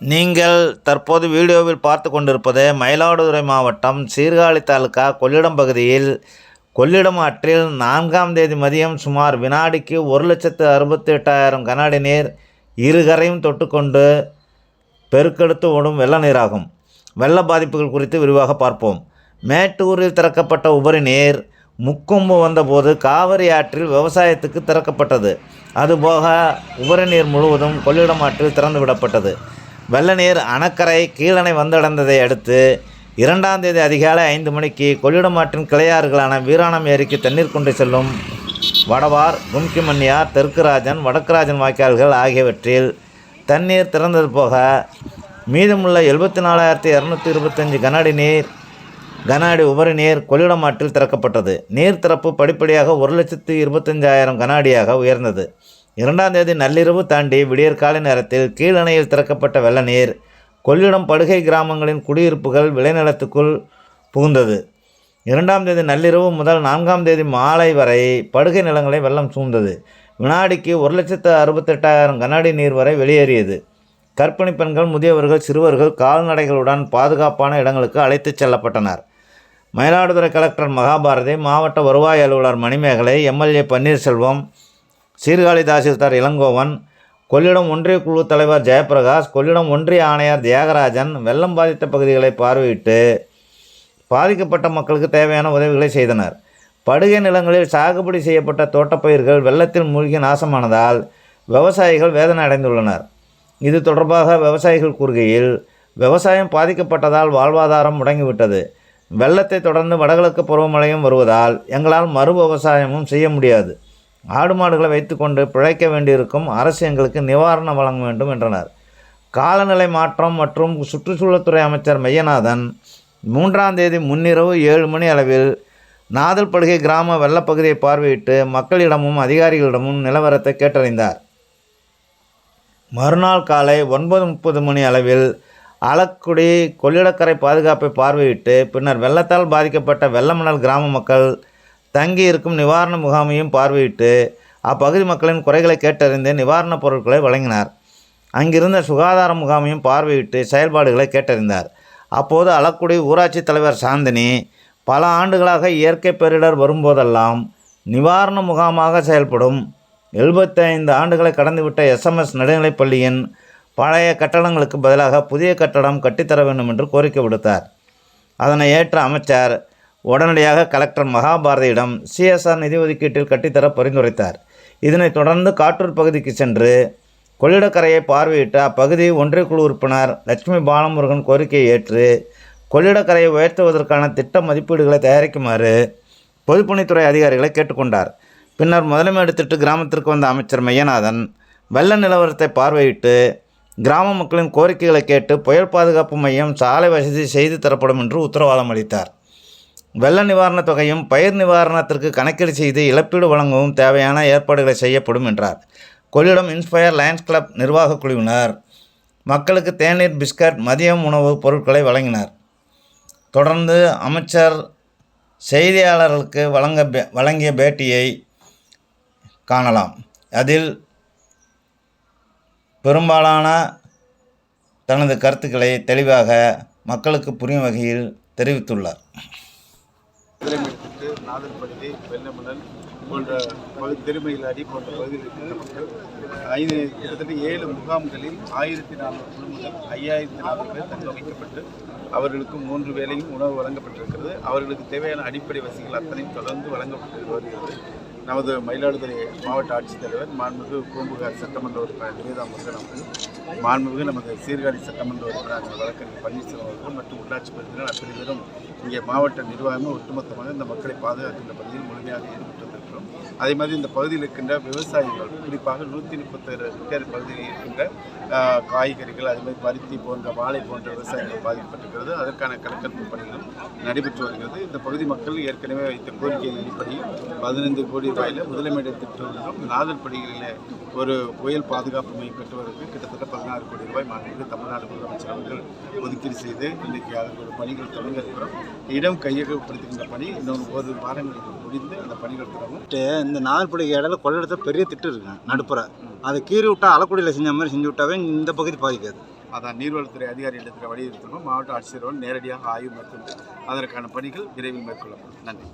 நீங்கள் தற்போது வீடியோவில் பார்த்து கொண்டிருப்பது மயிலாடுதுறை மாவட்டம் சீர்காழி தாலுகா கொள்ளிடம் பகுதியில் கொள்ளிடம் ஆற்றில் நான்காம் தேதி மதியம் சுமார் வினாடிக்கு ஒரு லட்சத்து அறுபத்தி எட்டாயிரம் கனஅடி நீர் இருகரையும் தொட்டுக்கொண்டு பெருக்கெடுத்து ஓடும் வெள்ள நீராகும். வெள்ள பாதிப்புகள் குறித்து விரிவாக பார்ப்போம். மேட்டூரில் திறக்கப்பட்ட உபரி நீர் முக்கொம்பு வந்தபோது காவிரி ஆற்றில் விவசாயத்துக்கு திறக்கப்பட்டது. அதுபோக உபரி நீர் முழுவதும் கொள்ளிடம் ஆற்றில் திறந்து விடப்பட்டது வெள்ளநீர் அணக்கரை கீழணை வந்தடைந்ததை அடுத்து இரண்டாம் தேதி அதிகாலை ஐந்து மணிக்கு கொள்ளிடம் ஆற்றின் கிளையாறுகளான வீராணம் ஏரிக்கு தண்ணீர் கொண்டு செல்லும் வடவார் கும்கிமன்னியார் தெற்குராஜன் வடக்குராஜன் வாய்க்கால்கள் ஆகியவற்றில் தண்ணீர் திறந்தது போக மீதமுள்ள எழுபத்தி நாலாயிரத்தி இரநூத்தி இருபத்தஞ்சி கனஅடி நீர் கன அடி உபரி நீர் கொள்ளிடம் ஆற்றில் திறக்கப்பட்டது. நீர் திறப்பு படிப்படியாக ஒரு லட்சத்து இருபத்தஞ்சாயிரம் கன அடியாக உயர்ந்தது. இரண்டாம் தேதி நள்ளிரவு தாண்டி விடியற்காலை நேரத்தில் கீழணையில் திறக்கப்பட்ட வெள்ள நீர் கொள்ளிடம் படுகை கிராமங்களின் குடியிருப்புகள் விளைநிலத்துக்குள் புகுந்தது. இரண்டாம் தேதி நள்ளிரவு முதல் நான்காம் தேதி மாலை வரை படுகை நிலங்களை வெள்ளம் சூழ்ந்தது. வினாடிக்கு ஒரு லட்சத்து அறுபத்தெட்டாயிரம் கண்ணாடி நீர் வரை வெளியேறியது. கர்ப்பிணி பெண்கள் முதியவர்கள் சிறுவர்கள் கால்நடைகளுடன் பாதுகாப்பான இடங்களுக்கு அழைத்துச் செல்லப்பட்டனர். மயிலாடுதுறை கலெக்டர் மகாபாரதி மாவட்ட வருவாய் அலுவலர் மணிமேகலை எம்எல்ஏ பன்னீர்செல்வம் சீர்காழி தாசில்தார் இளங்கோவன் கொள்ளிடம் ஒன்றிய குழு தலைவர் ஜெயபிரகாஷ் கொள்ளிடம் ஒன்றிய ஆணையர் தியாகராஜன் வெள்ளம் பாதித்த பகுதிகளை பார்வையிட்டு பாதிக்கப்பட்ட மக்களுக்கு தேவையான உதவிகளை செய்தனர். படுகை நிலங்களில் சாகுபடி செய்யப்பட்ட தோட்டப்பயிர்கள் வெள்ளத்தில் மூழ்கி நாசமானதால் விவசாயிகள் வேதனை அடைந்துள்ளனர். இது தொடர்பாக விவசாயிகள் கூறுகையில் விவசாயம் பாதிக்கப்பட்டதால் வாழ்வாதாரம் முடங்கிவிட்டது. வெள்ளத்தை தொடர்ந்து வடகிழக்கு பருவமழையும் வருவதால் எங்களால் மறு விவசாயமும் செய்ய முடியாது. ஆடு மாடுகளை வைத்துக்கொண்டு பிழைக்க வேண்டியிருக்கும் அரசு எங்களுக்கு நிவாரணம் வழங்க வேண்டும் என்றனர். காலநிலை மாற்றம் மற்றும் சுற்றுச்சூழல்துறை அமைச்சர் மையநாதன் மூன்றாம் தேதி முன்னிரவு ஏழு மணி அளவில் நாதல்படுகை கிராம வெள்ளப்பகுதியை பார்வையிட்டு மக்களிடமும் அதிகாரிகளிடமும் நிலவரத்தை கேட்டறிந்தார். மறுநாள் காலை ஒன்பது முப்பது மணி அளவில் அலக்குடி கொள்ளிடக்கரை பாதுகாப்பை பார்வையிட்டு பின்னர் வெள்ளத்தால் பாதிக்கப்பட்ட வெள்ளமணல் கிராம மக்கள் தங்கி இருக்கும் நிவாரண முகாமையும் பார்வையிட்டு அப்பகுதி மக்களின் குறைகளை கேட்டறிந்து நிவாரணப் பொருட்களை வழங்கினார். அங்கிருந்த சுகாதார முகாமையும் பார்வையிட்டு செயல்பாடுகளை கேட்டறிந்தார். அப்போது அளக்குடி ஊராட்சி தலைவர் சாந்தினி பல ஆண்டுகளாக இயற்கை பேரிடர் வரும்போதெல்லாம் நிவாரண முகாமாக செயல்படும் எழுபத்தைந்து ஆண்டுகளை கடந்துவிட்ட எஸ்எம்எஸ் நடுநிலைப் பள்ளியின் பழைய கட்டடங்களுக்கு பதிலாக புதிய கட்டடம் கட்டித்தர வேண்டும் என்று கோரிக்கை விடுத்தார். அதனை ஏற்ற அமைச்சர் உடனடியாக கலெக்டர் மகாபாரதியிடம் சிஎஸ்ஆர் நிதி ஒதுக்கீட்டில் கட்டித்தர பரிந்துரைத்தார். இதனைத் தொடர்ந்து காட்டூர் பகுதிக்கு சென்று கொள்ளிடக்கரையை பார்வையிட்ட அப்பகுதி ஒன்றிய குழு உறுப்பினர் லட்சுமி பாலமுருகன் கோரிக்கையை ஏற்று கொள்ளிடக்கரையை உயர்த்துவதற்கான திட்ட மதிப்பீடுகளை தயாரிக்குமாறு பொதுப்பணித்துறை அதிகாரிகளை கேட்டுக்கொண்டார். பின்னர் முதலமைச்சர் திட்டு கிராமத்திற்கு வந்த அமைச்சர் மையநாதன் வெள்ள நிலவரத்தை பார்வையிட்டு கிராம மக்களின் கோரிக்கைகளை கேட்டு புயல் பாதுகாப்பு மையம் சாலை வசதி செய்து தரப்படும் என்று உத்தரவாதம் அளித்தார். வெள்ள நிவாரணத் தொகையும் பயிர் நிவாரணத்திற்கு கணக்கீடு செய்து இழப்பீடு வழங்கவும் தேவையான ஏற்பாடுகளை செய்யப்படும் என்றார். கொள்ளிடம் இன்ஸ்பயர் லயன்ஸ் கிளப் நிர்வாகக் குழுவினர் மக்களுக்கு தேநீர் பிஸ்கட் மதியம் உணவுப் பொருட்களை வழங்கினர். தொடர்ந்து அமைச்சர் செய்தியாளர்களுக்கு வழங்க பே- வழங்கிய பேட்டியை காணலாம். அதில் பெரும்பாலான தனது கருத்துக்களை தெளிவாக மக்களுக்கு புரியும் வகையில் தெரிவித்துள்ளார். முதலமைச்சருக்கு நாதல்படுகை வெள்ளமணல் போன்ற பகுதி திருமயிலாடி போன்ற பகுதிகளுக்கு மக்கள் ஐந்து கிட்டத்தட்ட ஏழு முகாம்களில் ஆயிரத்தி நானூறு குடும்பங்கள் ஐயாயிரத்தி நானூறு பேர் தங்க வைக்கப்பட்டு அவர்களுக்கு மூன்று வேளையும் உணவு வழங்கப்பட்டிருக்கிறது. அவர்களுக்கு தேவையான அடிப்படை வசதிகள் அத்தனையும் தொடர்ந்து வழங்கப்பட்டு வருகிறது. நமது மயிலாடுதுறை மாவட்ட ஆட்சித்தலைவர் மாண்புமிகு பூம்புகார் சட்டமன்ற உறுப்பினர் நிவேதா முருகன் அவர்கள் மாண்புமிகு நமது சீர்காழி சட்டமன்ற உறுப்பினர் வழக்கறிஞர் பன்னீர்செல்வம் அவர்கள் மற்றும் உள்ளாட்சி பிரதிநிதிகள் அத்தனை இங்கே மாவட்ட நிர்வாகமும் ஒட்டுமொத்தமாக இந்த மக்களை பாதுகாக்கின்ற பணியில் முழுமையாக ஈடுபட்டு அதே மாதிரி இந்த பகுதியில் இருக்கின்ற விவசாயிகள் குறிப்பாக நூற்றி முப்பத்தேழு ஹெக்டேர் பகுதியில் இருக்கின்ற காய்கறிகள் அதே மாதிரி பருத்தி போன்ற வாழை போன்ற விவசாயிகள் பாதிக்கப்பட்டிருக்கிறது. அதற்கான கணக்கெடுப்பு பணிகளும் நடைபெற்று வருகிறது. இந்த பகுதி மக்கள் ஏற்கனவே வைத்த கோரிக்கையின் அடிப்படையில் பதினைந்து கோடி ரூபாயில் முதலமைச்சர் திட்டம் நாதல்படிகளில் ஒரு புயல் பாதுகாப்பு மையம் கட்டுவதற்கு கிட்டத்தட்ட பதினாறு கோடி ரூபாய் மாநில தமிழ்நாடு முதலமைச்சர் அவர்கள் ஒதுக்கீடு செய்து இன்றைக்கு அதற்கு பணிகள் தொடங்க இருக்கிறோம். இடம் கையகப்படுத்துகின்ற பணி இன்னொரு ஒரு வாரங்களுக்கு முடிந்து அந்த பணிகள் தொடங்கும். இந்த நாகர்படிக்கு இடையில கொள்ளிடத்துல பெரிய திட்டு இருக்கு நடுப்புற. அதை கீறி விட்டா அலக்குடியில் செஞ்ச மாதிரி செஞ்சு விட்டாவே இந்த பகுதி பாதிக்காது. அதான் நீர்வளத்துறை அதிகாரிகளிடத்தில் வலியுறுத்தணும். மாவட்ட ஆட்சியர்கள் நேரடியாக ஆய்வு மேற்கொண்டு அதற்கான பணிகள் விரைவில் மேற்கொள்ளப்படும். நன்றி.